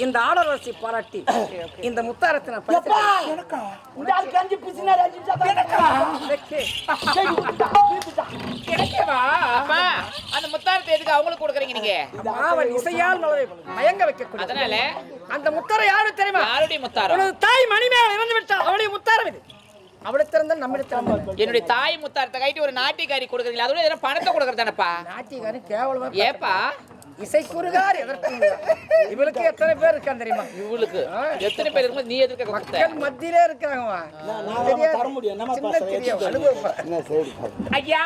இந்த ஆடரசி பாராட்டி இந்த முத்தாரத்தின அந்த முத்தாரத்தை எதுக்கு அவங்களுக்கு கொடுக்குறீங்க நீங்க? இசையால் மயங்க வைக்கக்கூடிய அதனால? அந்த முத்தாரை யாரு தெரியுமா? யாருடைய முத்தாரம்? தாய் மணிமேல் இறந்து அவளுடைய முத்தாரம் இது. அவளிடத்திருந்த நம்மிடத்திலிருந்து என்னுடைய தாய் முத்தாரத்தை கைட்டு ஒரு நாட்டிக்காரி கொடுக்குறீங்களா அதோட பணத்தை கொடுக்கறதானப்பா? நாட்டியக்காரன் கேவலமா ஏப்பா? இசை குறுகார் எதற்கு இவளுக்கு எத்தனை பேர் இருக்கான் தெரியுமா? இவளுக்கு. எத்தனை பேர் இருக்கும்போது நீ எதிர்க்க மக்கள் மத்தியிலே அனுபவம் ஐயா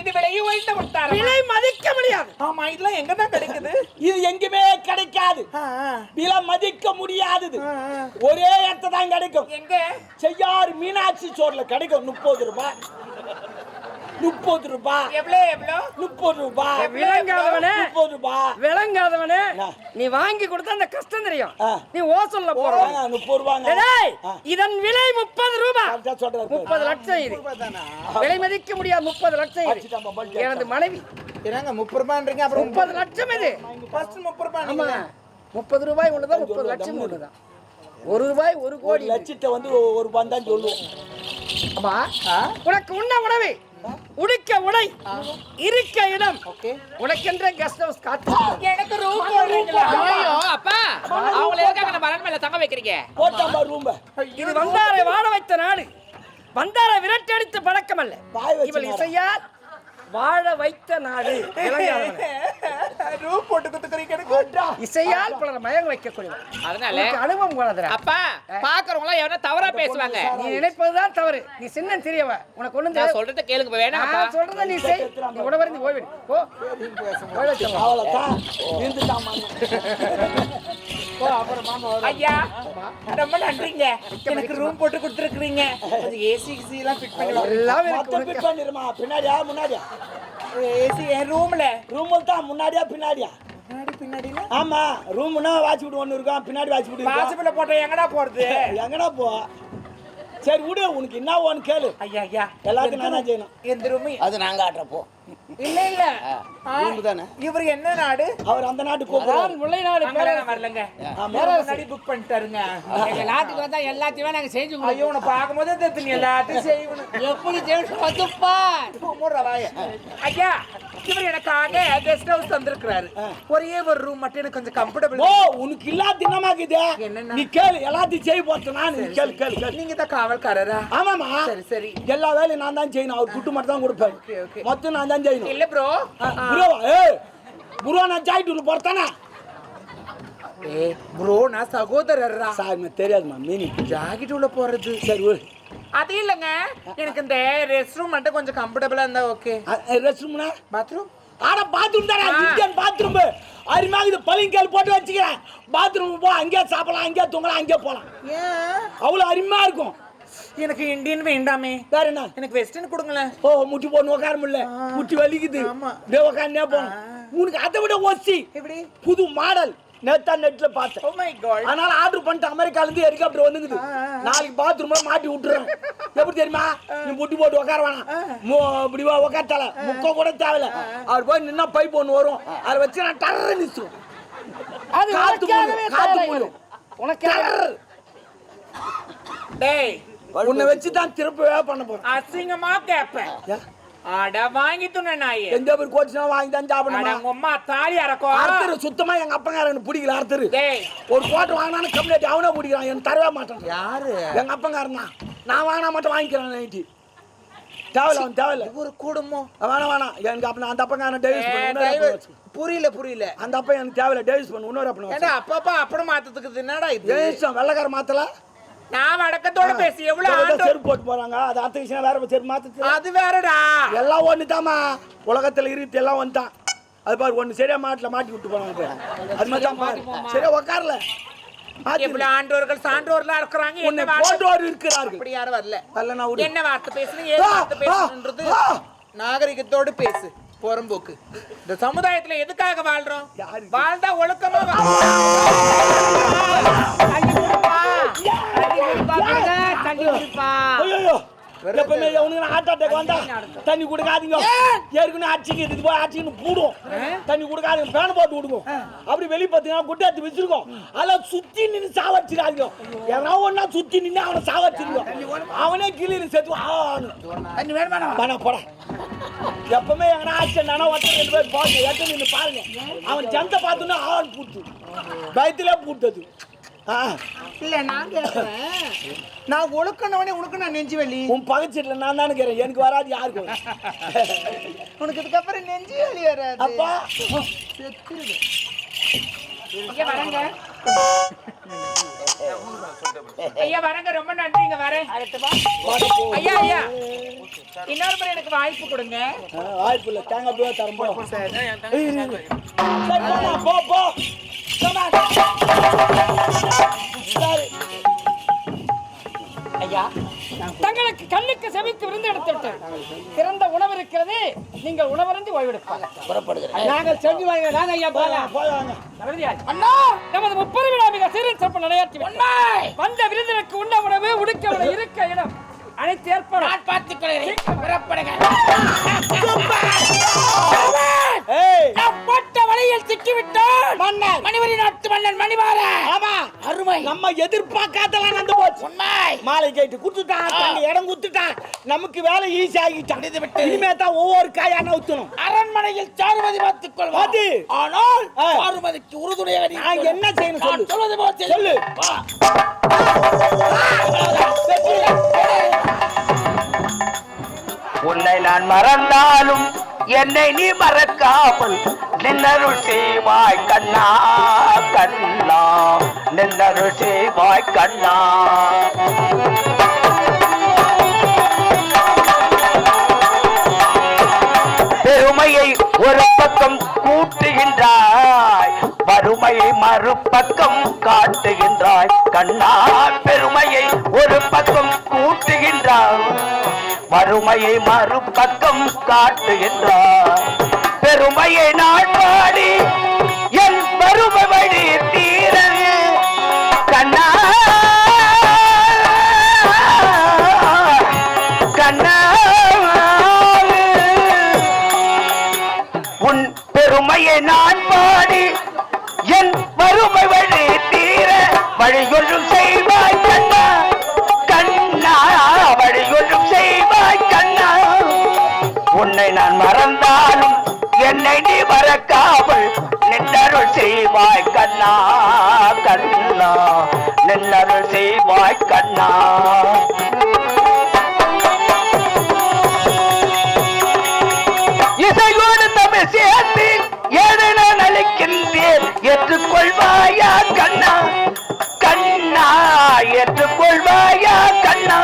இது விலையை உயர்ந்த முத்தாரம் விலை மதிக்க முடியாது. ஆமா இதெல்லாம் எங்க தான் கிடைக்குது? இது எங்குமே கிடைக்காது. விலை மதிக்க முடியாதது. ஒரே இடத்துல தான் கிடைக்கும். எங்க? செய்யாறு மீனாட்சி சோர்ல கிடைக்கும். முப்பது ரூபாய். முப்பது ரூபாய். எவ்வளவு எவ்வளவு முப்பது ரூபாய். விளங்காதவனே ரூபாய் விளங்காதவனே? நீ வாங்கி கொடுத்தா அந்த கஷ்டம் தெரியும். நீ ஓசல்ல போற போறாங்க முப்பது ரூபாங்க. இதன் விலை முப்பது ரூபாய். முப்பது லட்சம் இது. விலை மதிக்க முடியாது முப்பது லட்சம் இது. எனது மனைவி. என்னங்க முப்பது ரூபான்றீங்க அப்புறம் முப்பது லட்சம் இது. ஃபர்ஸ்ட் முப்பது ரூபாய் ஆமா. முப்பது ரூபாய் ஒண்ணுதான் முப்பது லட்சம் ஒண்ணுதான். ஒரு ரூபாய் ஒரு ஒரு கோடி லட்சத்தை வந்து ஒரு ரூபாய் தான் சொல்லுவோம் ஆமா உனக்கு உண்ண உணவு. உடுக்க உடை இருக்க இடம். உனக்கென்ற கெஸ்ட் ஹவுஸ் காத்து. எனக்கு ரூம் ஐயோ அப்பா. அவங்கள எதுக்காக நம்ம அரண்மனையில தங்க வைக்கிறீங்க? போட்டாம்பா ரூம்ப இது வந்தாரை வாழ வைத்த நாடு. வந்தாரை விரட்டடித்த பழக்கம் அல்ல. இவள். இசையால் வாழ வைத்த நாடு. ரூம் போட்டு குத்துக்கிறீங்க இசையால் பலர் மயங்க வைக்கக்கூடியவன் அதனால அனுபவம் கொள்ளாதரா அப்பா பாக்குறவங்க எல்லாம் எவனா தவறா பேசுவாங்க? நீ நினைப்பதுதான் தவறு. நீ சின்ன தெரியவ உனக்கு ஒண்ணும் நான் சொல்றத கேளுங்க வேணாம் அப்பா. நான் சொல்றத நீ செய். நீ உடவருந்து ஓய்விடு போ. ஓய்வெடுத்து வா. அவ்வளவுதான். இருந்துட்டாமா ஐயா ரொம்ப நன்றிங்க. எனக்கு ரூம் போட்டு கொடுத்துருக்கீங்க ஏசி கிசி எல்லாம் ஃபிட் பண்ணி எல்லாம் இருக்கு மொத்தம் உனக்கு. பிட் பண்ணிருமா? பின்னாடியா முன்னாடியா? ஏசி என் ரூம்ல ரூமில் தான் முன்னாடியா பின்னாடியா? ஆமா ரூம்னா வாட்ச் விட்டு ஒன்று இருக்கும் பின்னாடி வாட்ச் விட்டு இருக்கும் வாசப்பில போட்ட எங்கடா போறது? எங்கடா போ? சரி விடு உனக்கு என்ன ஒன்று கேளு. ஐயா ஐயா. எல்லாத்தையும் நான் செய்யணும். எந்த ரூம் அது நாங்க ஆட்டுறப்போ இல்ல இல்ல. இவர் என்ன நாடு? அவர் அந்த நாட்டு அதான் முல்லை நாடு வரலங்க. முன்னாடி புக் பண்ணிட்டாருங்க எங்க நாட்டுக்கு வந்தா எல்லாத்தையுமே நாங்க செஞ்சு ஐயோ உன்னை பார்க்கும்போதே தெரிஞ்சு நீ எல்லாத்தையும் செய்யணும். எப்படி வாய. ஐயா இவர் எனக்காக கெஸ்ட் ஹவுஸ் தந்திருக்கிறாரு. ஒரே ஒரு ரூம் மட்டும் எனக்கு கொஞ்சம் கம்ஃபர்டபுள் ஓ உனக்கு இல்லா தினமாக்குது? நீ கேளு எல்லாத்தையும் செய்ய போறது நான் நீ கேளு கேளு கேளு. நீங்க தான் காவல்காரரா? ஆமாமா சரி சரி. எல்லா வேலையும் நான் தான் செய்யணும். அவர் குட்டு மட்டும் தான் okay. மொத்தம் நான் தான் செய்யணும். இல்ல ப்ரோ புரோவா ஏய். புரோ நான் ஜாயிட்டு போறதானே ஏ ப்ரோ நான் சகோதரர்ரா? சார் தெரியாதுமா மீனிங் ஜாக்கெட் உள்ள போறது. சரி அது இல்லங்க. எனக்கு இந்த ரெஸ்ட் ரூம் மட்டும் கொஞ்சம் கம்ஃபர்டபுளா இருந்தா ஓகே ரெஸ்ட் ரூம்னா பாத்ரூம் ஆனா பாத்ரூம் தானே. இந்தியன் பாத்ரூம் அருமையாக இது பளிங்கல் போட்டு வச்சுக்கிறேன். பாத்ரூம் போ அங்கேயே சாப்பிடலாம் அங்கேயே தூங்கலாம் அங்கேயே போகலாம். ஏன்? அவ்வளோ அருமையா இருக்கும். எனக்கு இந்தியன் வேண்டாமே. வேற என்ன? எனக்கு வெஸ்டர்ன் கொடுங்களேன். ஓ முட்டி போட்டு உட்கார முடியல முட்டி வலிக்குது. ஆமா. உட்காந்தே போகணும் உனக்கு அதை விட ஒசி எப்படி? புது மாடல் நேத்தா நெட்ல பார்த்தேன். ஓ மை காட் அதனால ஆர்டர் பண்ணிட்டு அமெரிக்கால இருந்து ஹெலிகாப்டர் வந்துக்குது நாளைக்கு பாத்ரூம்ல மாட்டி விட்டுறேன். எப்படி தெரியுமா? நீ முட்டி போட்டு உட்கார வேணாம். இப்படி உட்காரத்தால முக்க கூட தேவையில்ல. அவர் போய் நின்னா பைப் ஒன்று வரும். அதை வச்சு நான் டர்ற நிறுத்துவேன். அது காத்து. உனக்காக டர்ர். டேய். உன்னை வச்சு தான் திருப்பவே பண்ண போறேன். அசிங்கமா கேப்பேன். ஏ? அட வாங்கி துண்ண நாயே கோச்சுனா வாங்கி தான் அட சாப்பிடணுமா உங்க அம்மா தாலி அறக்கும் அறுத்தரு சுத்தமா எங்க அப்பங்காரன் பிடிக்கல அறுத்தரு. டேய். ஒரு கோட்டை வாங்கினாலும் கம்ப்ளீட் அவனே பிடிக்கிறான் எனக்கு தரவே மாட்டான். யாரு? எங்க அப்பங்காரன் தான். நான் வாங்கினா மட்டும் வாங்கிக்கிறேன் நைட்டி. தேவையில்ல அவன் தேவையில்ல. ஒரு குடும்பம் வேணாம் வேணாம். எனக்கு அப்ப அந்த அப்பங்காரன் டேவிஸ் ஏ, பண்ணு. புரியல புரியல. அந்த அப்பன் எனக்கு தேவையில்ல டேவிஸ் பண்ணு இன்னொரு வச்சுக்கோ. அப்பப்பா அப்படம் மாத்தத்துக்கு என்னடா இது? வெள்ளக்கார மாத்தல. நான் வடக்கத்தோட பேசி எவ்வளவு ஆண்டு செருப்பு போட்டு போறாங்க. அது அடுத்த விஷயம் வேற செருப்பு மாத்து அது வேறடா. எல்லாம் ஒண்ணுதாம்மா. உலகத்துல இருக்கு எல்லாம் வந்துட்டான் அது பாரு ஒண்ணு சரியா மாட்டுல மாட்டி விட்டு போனாங்க. அது மாதிரி தான் பாரு. சரியா உட்காரல மாத்தி இவ்வளவு ஆண்டோர்கள் சான்றோர்களா இருக்கிறாங்க? என்ன போன்றோர் இருக்கிறார்கள். அப்படி யாரும் வரல. வரல நான் என்ன வார்த்தை ஏது ஆ, வார்த்தை ஆ. நாகரிகத்தோடு பேசு புறம்போக்கு. இந்த சமுதாயத்துல எதுக்காக வாழ்றோம்? வாழ்ந்தா ஒழுக்கமா ஐயோ எப்பவுமே உனக்கு ஹார்ட் அட்டாக் வந்தா தண்ணி கொடுக்காதீங்க. ஏற்கனவே அடிச்சுக்கு இது போய் அடிச்சுன்னு பூடும் தண்ணி கொடுக்காதீங்க ஃபேன் போட்டு விடுங்க. அப்படி வெளியே பார்த்தீங்கன்னா குட்டாத்து வச்சிருக்கோம். அதெல்லாம் சுத்தி நின்று சாவடிச்சிடாதீங்க. எவனா ஒன்னா சுத்தி நின்று அவனை சாவடிச்சிருக்கோம் அவனே கிளி செத்து ஆனு தண்ணி வேணுமா பண்ண போட. எப்பவுமே எங்கன்னா ஆக்சிடென்ட் ஒருத்தர் ரெண்டு பேர் பாருங்க எட்டு நின்று பாருங்க. அவன் ஜந்த பார்த்தோன்னா ஆள் பூட்டு பயத்திலே பூட்டது இல்ல நான் கேக்குறேன். நான் ஒழுக்கனவனே உனக்கு நான் நெஞ்சு வலி. உன் பகச்சிட்டுல நான் தானே இருக்கிறேன் எனக்கு வராது யாருக்கு? உனக்கு இதுக்கப்புறம் நெஞ்சு வலி வராது. அப்பா. ஐயா வரங்க. ஐயா வரங்க. ரொம்ப நன்றிங்க வரேன். ஐயா ஐயா. இன்னொரு முறை எனக்கு வாய்ப்பு கொடுங்க. வாய்ப்பு இல்லை. தேங்காய் போய் தரம் போ சரி, போ. தங்களுக்கு கண்ணுக்கு செவிக்கு விருந்து எடுத்துட்டு சிறந்த உணவு இருக்கிறது. நீங்கள் உணவருந்து ஓய்வெடுப்பாங்க நாங்கள் செஞ்சு வாங்க நாங்க ஐயா போலாம். அண்ணா! நமது முப்பது விழா மிக சீரும் சிறப்பு நடையாற்றி வந்த விருந்தினருக்கு உண்ண உணவு உடுக்க உணவு இருக்க இடம். அனைத்து ஏற்பாடு ஏய் பட்ட வழியில் சிக்கிவிட்டான். மன்னர். மணிவரி நாட்டு மன்னன் மணிவார. ஆமா. அருமை. நம்ம எதிர்பார்க்காதலாம் நடந்து போச்சு. மாலை கேட்டு குடுத்துட்டான் இடம் குடுத்துட்டான் நமக்கு வேலை ஈஸி ஆகிட்டான். இனிமே தான் ஒவ்வொரு காயா நவுத்தணும் அரண்மனையில் சாருமதி பார்த்துக் கொள்வோம். அது ஆனால். சாருமதிக்கு உறுதுணையாக நான் என்ன செய்யணும் சொல்லு. சொல்வது போல் செய். சொல்லு. உன்னை நான் மறந்தாலும் என்னை நீ மறக்காமல் நின்னருள் செய்வாய் கண்ணா கண்ணா. நின்னருள் செய்வாய் கண்ணா. பெருமையை ஒரு பக்கம் கூட்டுகின்றாய் வறுமையை மறுபக்கம் காட்டுகின்றாய். கண்ணா பெருமையை ஒரு பக்கம் கூட்டுகின்றாய். வறுமையை மறுபக்கம் காட்டு என்றார். பெருமையை நான் பாடி என் வறுமை வழி அருள் செய்வாய் கண்ணா. இசையோடு தமிழ் சேர்த்து ஏழு நான் அழைக்கின்றேன் ஏற்றுக்கொள்வாயா கண்ணா. கண்ணா ஏற்றுக்கொள்வாயா கண்ணா.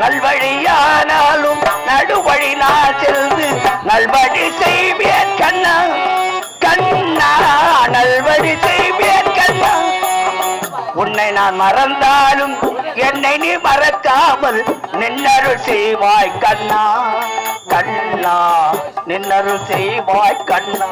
நல்வழியானாலும் நடுவழி நான் செல்து. நல்வழி செய்வேன் கண்ணா. கண்ணா நல்வழி செய்வேன் உன்னை நான் மறந்தாலும் என்னை நீ மறக்காமல் நின்னருள் செய்வாய் கண்ணா கண்ணா நின்னருள் செய்வாய் கண்ணா.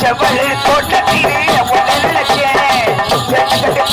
செவல் தோட்டத்திலே உடலச்சே செங்கட்டு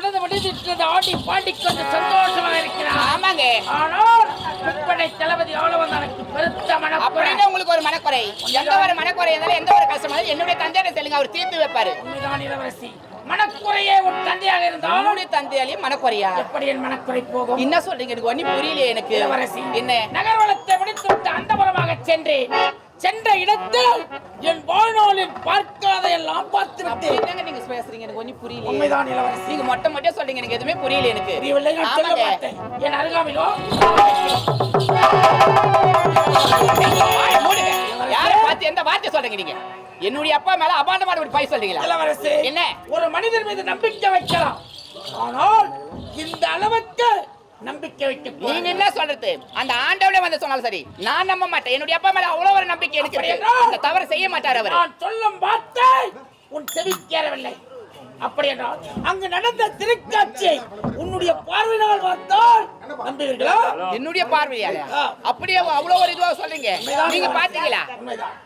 இருக்கிறது ஆடி பாடி கொண்டு சந்தோஷமா இருக்கிறார். ஆமாங்க. ஆனால் முப்படை தளபதி ஆளவன் எனக்கு பெருத்த மனக்குறை. அப்படின்னு உங்களுக்கு ஒரு மனக்குறை. எந்த ஒரு மனக்குறை இருந்தாலும் எந்த ஒரு கஷ்டமா என்னுடைய தந்தையை சொல்லுங்க அவர் தீர்த்து வைப்பாரு. உண்மைதான் இளவரசி. மனக்குறையே உன் தந்தையாக இருந்தாலும் அவனுடைய தந்தையாலையும் மனக்குறையா? எப்படி என் மனக்குறை போகும்? என்ன சொல்றீங்க? எனக்கு ஒன்னும் புரியலையே எனக்கு. இளவரசி என்ன? நகர்வலத்தை முடித்து விட்டு அந்தபுரமாக சென்றேன். சென்ற இடத்தில் என் வாழ்நாளில் பார்க்காத எல்லாம் பார்த்து அப்படி விட்டேன் என்னங்க நீங்க பேசுறீங்க. எனக்கு ஒன்னும் புரியலையே. உண்மைதான் இளவரசி. நீங்க மொட்டை மொட்டையா சொல்றீங்க. எனக்கு எதுவுமே புரியல எனக்கு. என் அருகாமையிலோ. யாரை பார்த்து எந்த வார்த்தை சொல்றீங்க நீங்க? என்னுடைய அப்பா மேல அபாண்டமான ஒரு பை சொல்றீங்களா? இளவரசி என்ன? ஒரு மனிதர் மீது நம்பிக்கை வைக்கலாம். ஆனால் இந்த அளவுக்கு நம்பிக்கை வைக்க நீங்க கூடாது. என்ன சொல்றது. அந்த ஆண்டவனே வந்து சொன்னாலும் சரி. நான் நம்ப மாட்டேன். என்னுடைய அப்பா மேல அவ்வளவு ஒரு நம்பிக்கை எனக்கு தவறு செய்ய மாட்டார் அவர். நான் சொல்லும் வார்த்தை உன் செவிக்கேறவில்லை அப்படி என்றால் அங்கு நடந்த திருக்காட்சியை உன்னுடைய பார்வையினால் பார்த்தால் நம்புவீர்களா? என்னுடைய பார்வையால. அப்படியே அவ்வளவு ஒரு இதுவா சொல்றீங்க நீங்க. பாத்தீங்களா.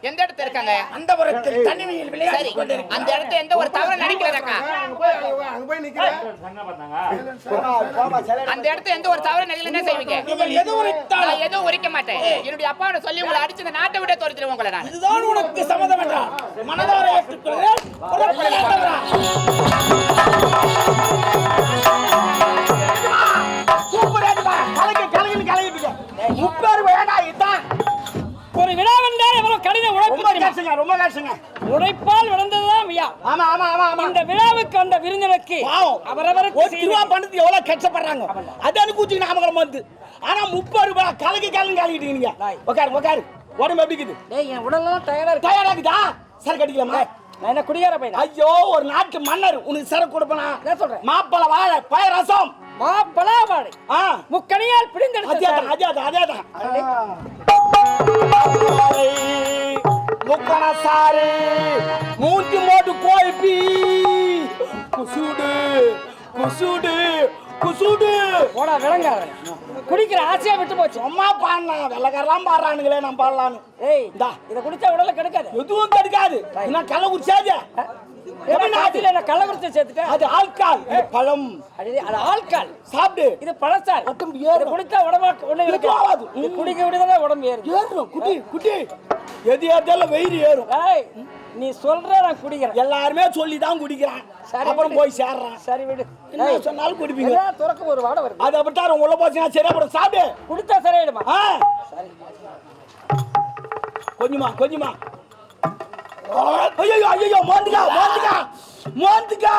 எந்த இடத்துல இருக்காங்க? அந்த புறத்தில் தனிமையில் விளையாடி. அந்த இடத்துல எந்த ஒரு தவறு நடிக்கலக்கா அந்த இடத்துல எந்த ஒரு தவறு நடிக்கல என்ன செய்வீங்க? நான் எதுவும் உரைக்க மாட்டேன். என்னுடைய அப்பாவை சொல்லி உங்களை அடிச்சு இந்த நாட்டை விட தோறுத்துருவோம் உங்களை நான். இதுதான் உனக்கு சம்மதம் என்றால். மனதார ஏற்றுக்கொள்கிறேன். கஷ்டப்படுறாங்க அதான் கூச்சி நாமக்கலம் வந்து. ஆனா முப்பது ரூபாய் கலக்கு கலந்து கலக்கிட்டு நீங்க உட்காரு உட்காரு உடம்பு எப்படி இருக்குது? டேய் என் உடல்லாம் டயர்டா இருக்கு. தயாரா இருக்குதா? சரக்கு அடிக்கலாமா நான் என்ன குடிகார பையனா? ஐயோ ஒரு நாட்டு மன்னர் உனக்கு சரக்கு கொடுப்பனா? என்ன சொல்றேன்? மாப்பழ வாழை பய ரசம். மா பலாபாடு ஆ. முக்கணியால் பிடிந்தெடுத்த அதேதான் அதேதான் அதேதான் முக்கண சாரு மூஞ்சி மோட்டு கோழிப்பி குசுடு குசுடு குசுடு போடா விளங்காத. குடிக்கிற ஆசையா விட்டு போச்சு. சும்மா பாடினா வெள்ளக்காரெல்லாம் பாடுறானுங்களே நான் பாடலான்னு ஏய். இந்தா. இத குடிச்சா உடல கெடுக்காது. எதுவும் கிடைக்காது. என்ன கள்ள குடிச்சாது என்ன நாட்டில என்ன கள்ளக்குறிச்சி சேர்த்துட்டேன்? அது ஆல்கால் பழம். அது ஆள்கால். சாப்பிடு. இது பழசார் மட்டும் ஏறும். குடிச்சா உடம்பு ஒண்ணு ஆகாது. குடிக்க விடுதல உடம்பு ஏறும் ஏறும். குட்டி குட்டி. எது ஏத்தாலும் வெயிறு ஏறும். நீ சொல்ற நான் குடிக்கிறேன். எல்லாருமே சொல்லி தான் குடிக்கிறான். சரி, அப்புறம். போய் சேர்றான். சரி விடு. என்ன சொன்னாலும் குடிப்பீங்க. துறக்க ஒரு வாடை வருது. அது அப்படித்தான் உள்ள போச்சுன்னா சரியா போடும் சாப்பிடு. குடிச்சா சரியாயிடுமா? ஆ. கொஞ்சமா கொஞ்சமா. ஐயோ ஐயோ மோந்துக்கா மோந்துக்கா மோந்துக்கா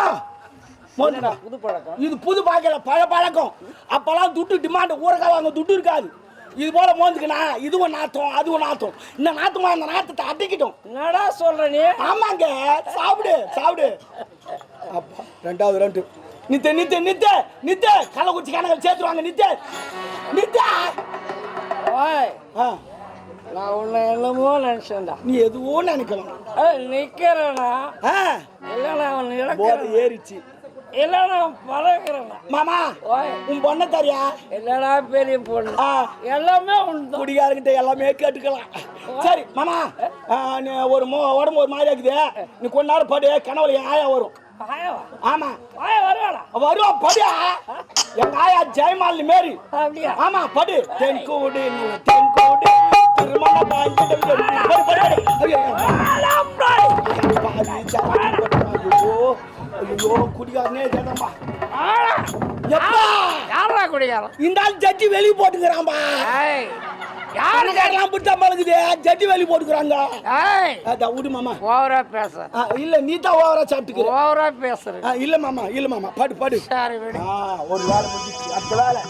மோந்துக்கா புது பழக்கம். இது புது பாக்கல பழ பழக்கம். அப்பெல்லாம் துட்டு டிமாண்ட் ஊரக்காய் வாங்க துட்டு இருக்காது. இது போல மோந்துக்கண்ணா இதுவும் நாத்தம் அதுவும் நாத்தம். இந்த நாத்தமா இந்த நாத்தத்தை அட்டிக்கிட்டோம் என்னடா சொல்ற நீ? ஆமாங்க சாப்பிடு சாப்பிடு. அப்பா ரெண்டாவது ரெண்டு நித்த நித்த நித்த நித்த. கள்ளக்குறிச்சி கணக்கு சேர்த்துருவாங்க நித்த. நித்த. ஓய் நான் உன்னை என்னமோ நினைச்சேன்டா. நீ எதுவும் நினைக்கலாம். நிக்கிறேனா? ஆ, இல்ல நான் போதை ஏறிச்சு. இல்ல நான் பழகிறேன் மாமா உன் பொண்ணை தரியா? என்னடா பெரிய பொண்ணு? எல்லாமே உண்டு. குடிகாரங்கிட்ட எல்லாமே கேட்டுக்கலாம். சரி மாமா நீ ஒரு மோ உடம்பு ஒரு மாதிரி இருக்குது நீ கொஞ்ச நேரம் படு கனவுல என் ஆயா வரும். ஆமா. ஆய வருவாடா வரும் படு எங்க ஆயா ஜெயமாலினி மாரி. அப்படியா? ஆமா படு. தென்கூடு தென்கூடு திருமண படு படு. குடிக்காரன் இந்த ஆள் ஜட்டி வெளிய போட்டுக்கிறான்பா. ஏய் யாருக்காரெல்லாம் பிடிச்சா பழகுது ஜட்டி வெளிய போட்டுக்கிறாங்க. ஏய் அதான் விடு மாமா. ஓவரா பேச. இல்ல நீ தான் ஓவரா சாப்பிட்டுக்கிற. ஓவரா பேசுற. இல்ல மாமா இல்ல மாமா. படு படு. சரி ஒரு வேலை அடுத்த வேலை.